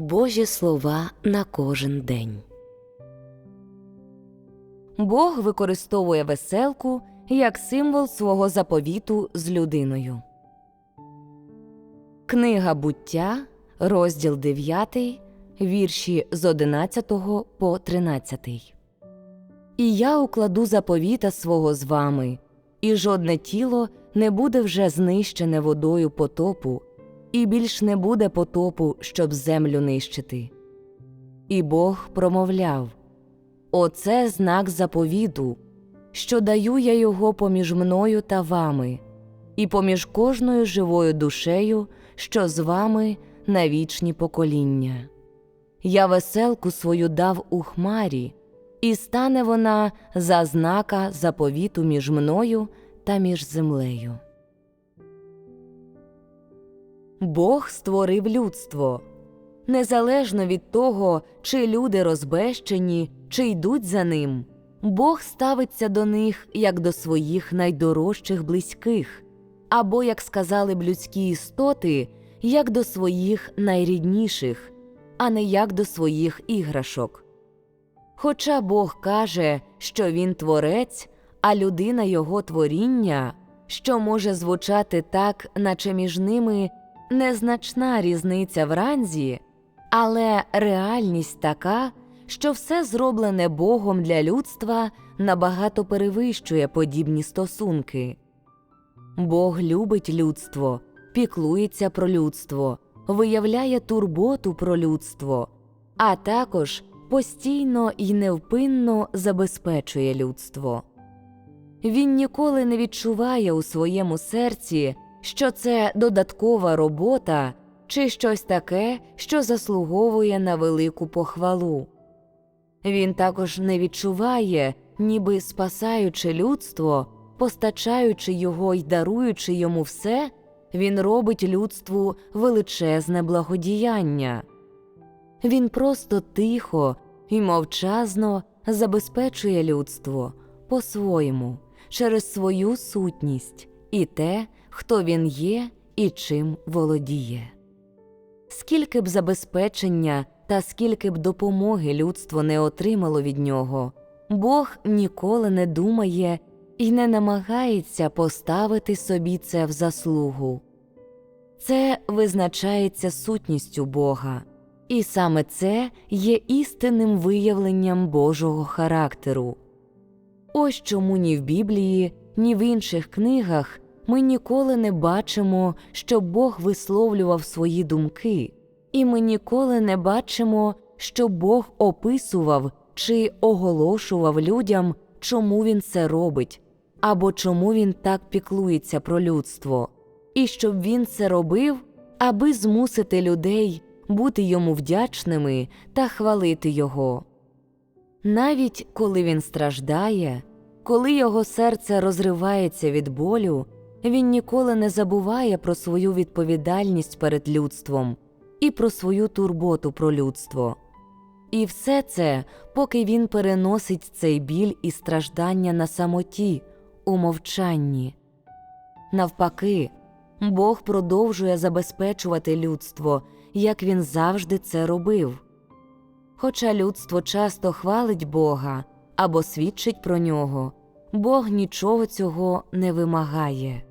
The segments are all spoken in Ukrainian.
Божі слова на кожен день. Бог використовує веселку як символ свого заповіту з людиною. Книга буття, розділ 9, вірші з 11 по 13. І я укладу заповіта свого з вами, і жодне тіло не буде вже знищене водою потопу, і більш не буде потопу, щоб землю нищити. І Бог промовляв Оце знак заповіту, що даю я його поміж мною та вами, і поміж кожною живою душею, що з вами на вічні покоління. Я веселку свою дав у хмарі, і стане вона за знака заповіту між мною та між землею. Бог створив людство. Незалежно від того, чи люди розбещені, чи йдуть за ним, Бог ставиться до них як до своїх найдорожчих близьких, або, як сказали б людські істоти, як до своїх найрідніших, а не як до своїх іграшок. Хоча Бог каже, що Він творець, а людина його творіння, що може звучати так, наче між ними незначна різниця в ранзі, але реальність така, що все зроблене Богом для людства набагато перевищує подібні стосунки. Бог любить людство, піклується про людство, виявляє турботу про людство, а також постійно і невпинно забезпечує людство. Він ніколи не відчуває у своєму серці, що це додаткова робота чи щось таке, що заслуговує на велику похвалу. Він також не відчуває, ніби спасаючи людство, постачаючи його й даруючи йому все, він робить людству величезне благодіяння. Він просто тихо і мовчазно забезпечує людство по-своєму через свою сутність і те, хто він є і чим володіє. Скільки б забезпечення та скільки б допомоги людство не отримало від нього, Бог ніколи не думає і не намагається поставити собі це в заслугу. Це визначається сутністю Бога, і саме це є істинним виявленням Божого характеру. Ось чому ні в Біблії, ні в інших книгах ми ніколи не бачимо, що Бог висловлював свої думки, і ми ніколи не бачимо, що Бог описував чи оголошував людям, чому він це робить, або чому він так піклується про людство, і щоб він це робив, аби змусити людей бути йому вдячними та хвалити його. Навіть коли він страждає, коли його серце розривається від болю, він ніколи не забуває про свою відповідальність перед людством і про свою турботу про людство. І все це, поки він переносить цей біль і страждання на самоті, у мовчанні. Навпаки, Бог продовжує забезпечувати людство, як він завжди це робив. Хоча людство часто хвалить Бога або свідчить про нього, Бог нічого цього не вимагає.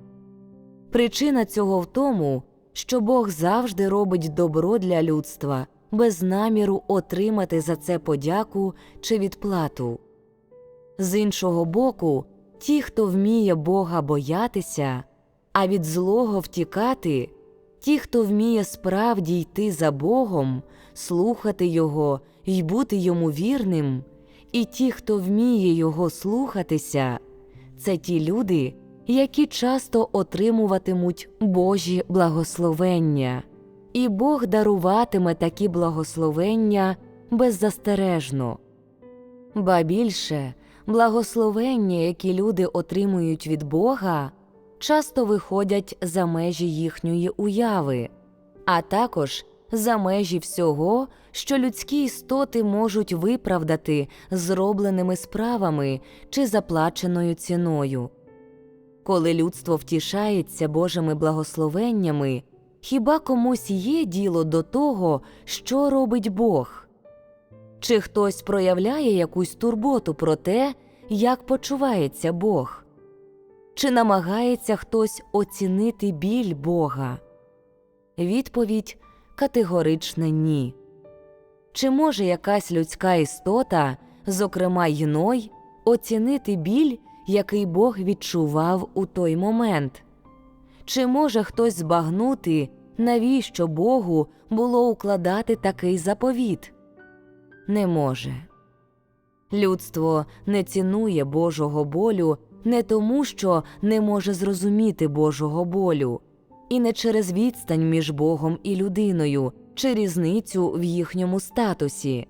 Причина цього в тому, що Бог завжди робить добро для людства без наміру отримати за це подяку чи відплату. З іншого боку, ті, хто вміє Бога боятися, а від злого втікати, ті, хто вміє справді йти за Богом, слухати Його й бути йому вірним, і ті, хто вміє Його слухатися, це ті люди, які часто отримуватимуть Божі благословення, і Бог даруватиме такі благословення беззастережно. Ба більше благословення, які люди отримують від Бога, часто виходять за межі їхньої уяви, а також за межі всього, що людські істоти можуть виправдати зробленими справами чи заплаченою ціною. Коли людство втішається Божими благословеннями, Хіба комусь є діло до того, що робить Бог? Чи хтось проявляє якусь турботу про те, як почувається Бог? Чи намагається хтось оцінити біль Бога? Відповідь категорична ні. Чи може якась людська істота, зокрема й Ной, оцінити біль, який Бог відчував у той момент? Чи може хтось збагнути, навіщо Богу було укладати такий заповіт? Не може. Людство не цінує Божого болю не тому, що не може зрозуміти Божого болю, і не через відстань між Богом і людиною чи різницю в їхньому статусі.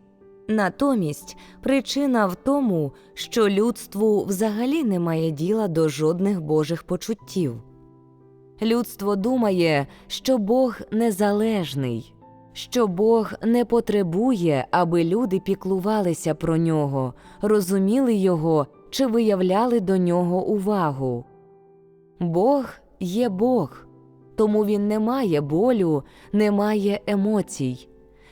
Натомість причина в тому, що людству взагалі немає діла до жодних божих почуттів. Людство думає, що Бог незалежний, що Бог не потребує, аби люди піклувалися про нього, розуміли його чи виявляли до нього увагу. Бог є Бог, тому він не має болю, не має емоцій.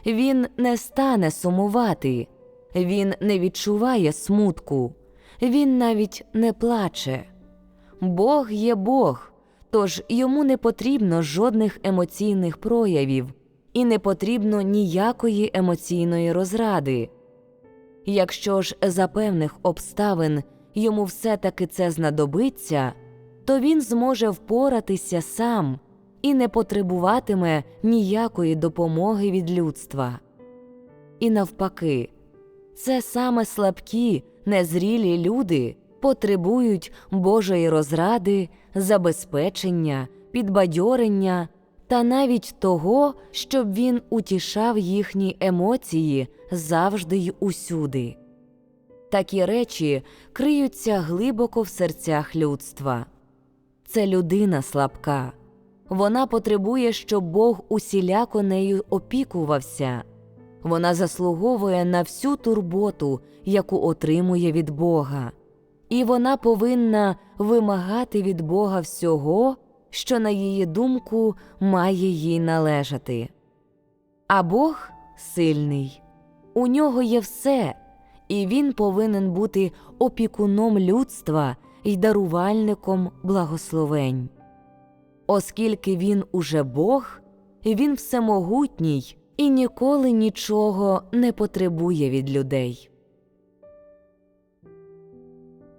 Він не стане сумувати, він не відчуває смутку, він навіть не плаче. Бог є Бог, тож йому не потрібно жодних емоційних проявів і не потрібно ніякої емоційної розради. Якщо ж за певних обставин йому все таки це знадобиться, то він зможе впоратися сам і не потребуватиме ніякої допомоги від людства. І навпаки, це саме слабкі, незрілі люди потребують Божої розради, забезпечення, підбадьорення та навіть того, щоб він утішав їхні емоції завжди й усюди. Такі речі криються глибоко в серцях людства. Це людина слабка. Вона потребує, щоб Бог усіляко нею опікувався. Вона заслуговує на всю турботу, яку отримує від Бога, і вона повинна вимагати від Бога всього, що, на її думку, має їй належати. А Бог сильний, у нього є все, і він повинен бути опікуном людства і дарувальником благословень. Оскільки він уже Бог, він всемогутній і ніколи нічого не потребує від людей.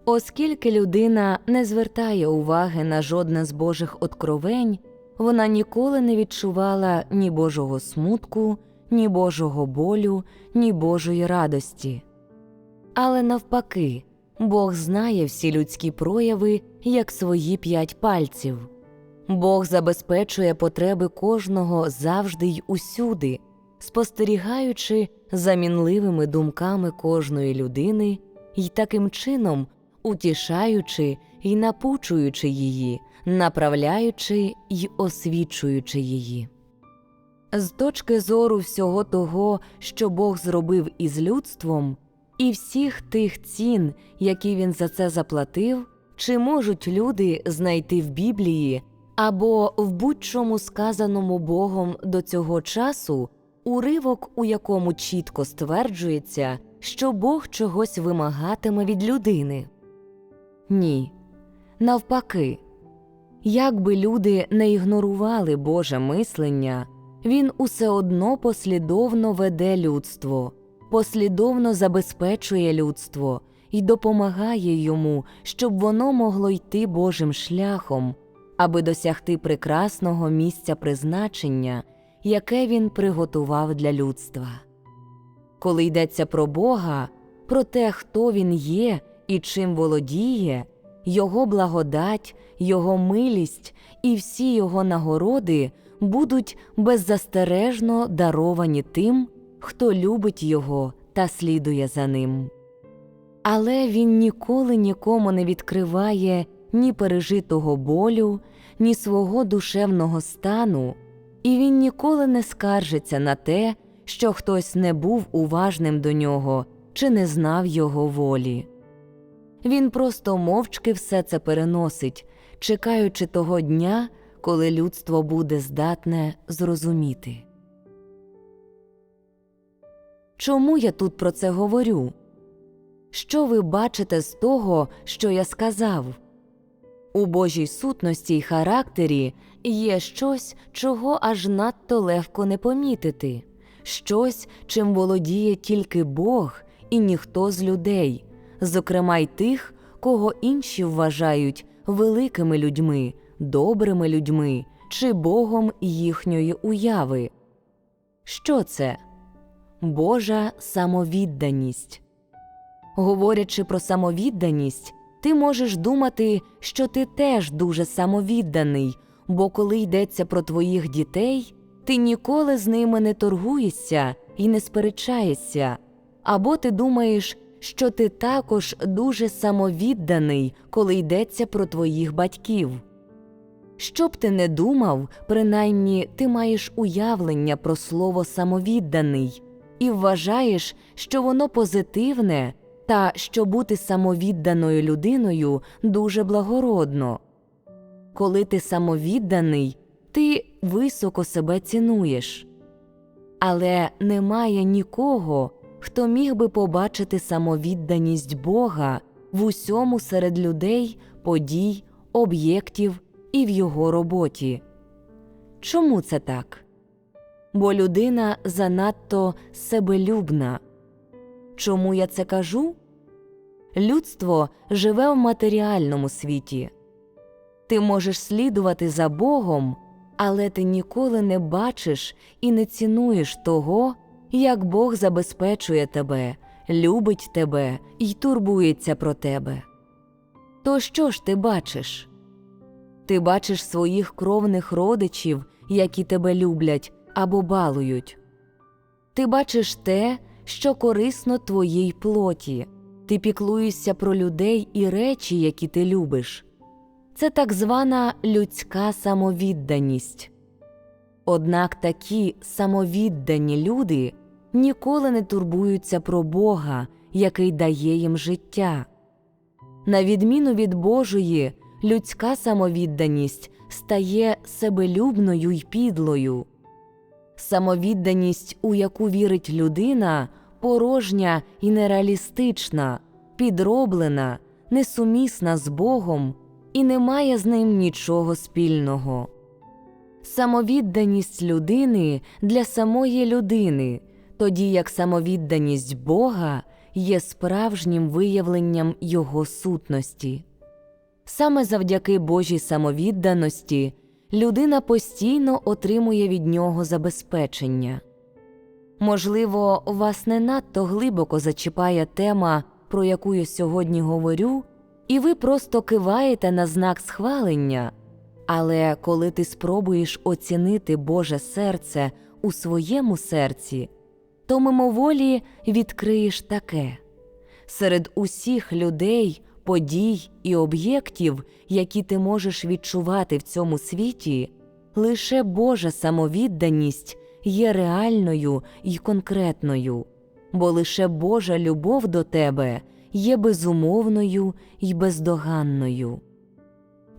Оскільки людина не звертає уваги на жодне з Божих откровень, вона ніколи не відчувала ні Божого смутку, ні Божого болю, ні Божої радості. Але навпаки, Бог знає всі людські прояви як свої п'ять пальців. Бог забезпечує потреби кожного завжди й усюди, спостерігаючи за мінливими думками кожної людини і таким чином утішаючи і напучуючи її, направляючи й освічуючи її. З точки зору всього того, що Бог зробив із людством, і всіх тих цін, які він за це заплатив, чи можуть люди знайти в Біблії або в будь-чому сказаному Богом до цього часу уривок, у якому чітко стверджується, що Бог чогось вимагатиме від людини? Ні. Навпаки, як би люди не ігнорували Боже мислення, він усе одно послідовно веде людство, послідовно забезпечує людство і допомагає йому, щоб воно могло йти Божим шляхом, аби досягти прекрасного місця призначення, яке він приготував для людства. Коли йдеться про Бога, про те, хто він є і чим володіє, Його благодать, Його милість і всі Його нагороди будуть беззастережно даровані тим, хто любить Його та слідує за ним. Але він ніколи нікому не відкриває ні пережитого болю, ні свого душевного стану, і він ніколи не скаржиться на те, що хтось не був уважним до нього чи не знав його волі. Він просто мовчки все це переносить, чекаючи того дня, коли людство буде здатне зрозуміти. Чому я тут про це говорю? Що ви бачите з того, що я сказав? У Божій сутності й характері є щось, чого аж надто легко не помітити, щось, чим володіє тільки Бог і ніхто з людей, зокрема й тих, кого інші вважають великими людьми, добрими людьми чи Богом їхньої уяви. Що це? Божа самовідданість. Говорячи про самовідданість, ти можеш думати, що ти теж дуже самовідданий, бо коли йдеться про твоїх дітей, ти ніколи з ними не торгуєшся і не сперечаєшся, або ти думаєш, що ти також дуже самовідданий, коли йдеться про твоїх батьків. Що б ти не думав, принаймні ти маєш уявлення про слово самовідданий і вважаєш, що воно позитивне та що бути самовідданою людиною дуже благородно. Коли ти самовідданий, ти високо себе цінуєш. Але немає нікого, хто міг би побачити самовідданість Бога в усьому серед людей, подій, об'єктів і в його роботі. Чому це так? Бо людина занадто себелюбна. Чому я це кажу? Людство живе в матеріальному світі. Ти можеш слідувати за Богом, але ти ніколи не бачиш і не цінуєш того, як Бог забезпечує тебе, любить тебе і турбується про тебе. То що ж ти бачиш? Ти бачиш своїх кровних родичів, які тебе люблять або балують. Ти бачиш те, що корисно твоїй плоті, ти піклуєшся про людей і речі, які ти любиш. Це так звана людська самовідданість. Однак такі самовіддані люди ніколи не турбуються про Бога, який дає їм життя. На відміну від Божої, людська самовідданість стає себелюбною й підлою. Самовідданість, у яку вірить людина, порожня і нереалістична, підроблена, несумісна з Богом і не має з ним нічого спільного. Самовідданість людини для самої людини, тоді як самовідданість Бога є справжнім виявленням Його сутності. Саме завдяки Божій самовідданості людина постійно отримує від нього забезпечення. Можливо, вас не надто глибоко зачіпає тема, про яку я сьогодні говорю, і ви просто киваєте на знак схвалення. Але коли ти спробуєш оцінити Боже серце у своєму серці, то мимоволі відкриєш таке серед усіх людей, подій і об'єктів, які ти можеш відчувати в цьому світі, лише Божа самовідданість є реальною і конкретною, бо лише Божа любов до тебе є безумовною і бездоганною.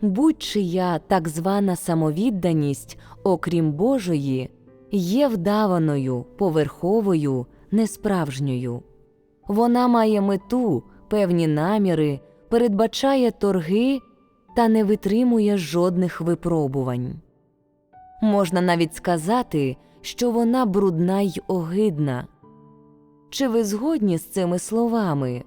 Будь-чия так звана самовідданість, окрім Божої, є вдаваною, поверховою, несправжньою. Вона має мету, певні наміри, передбачає торги та не витримує жодних випробувань. Можна навіть сказати, що вона брудна й огидна. Чи ви згодні з цими словами?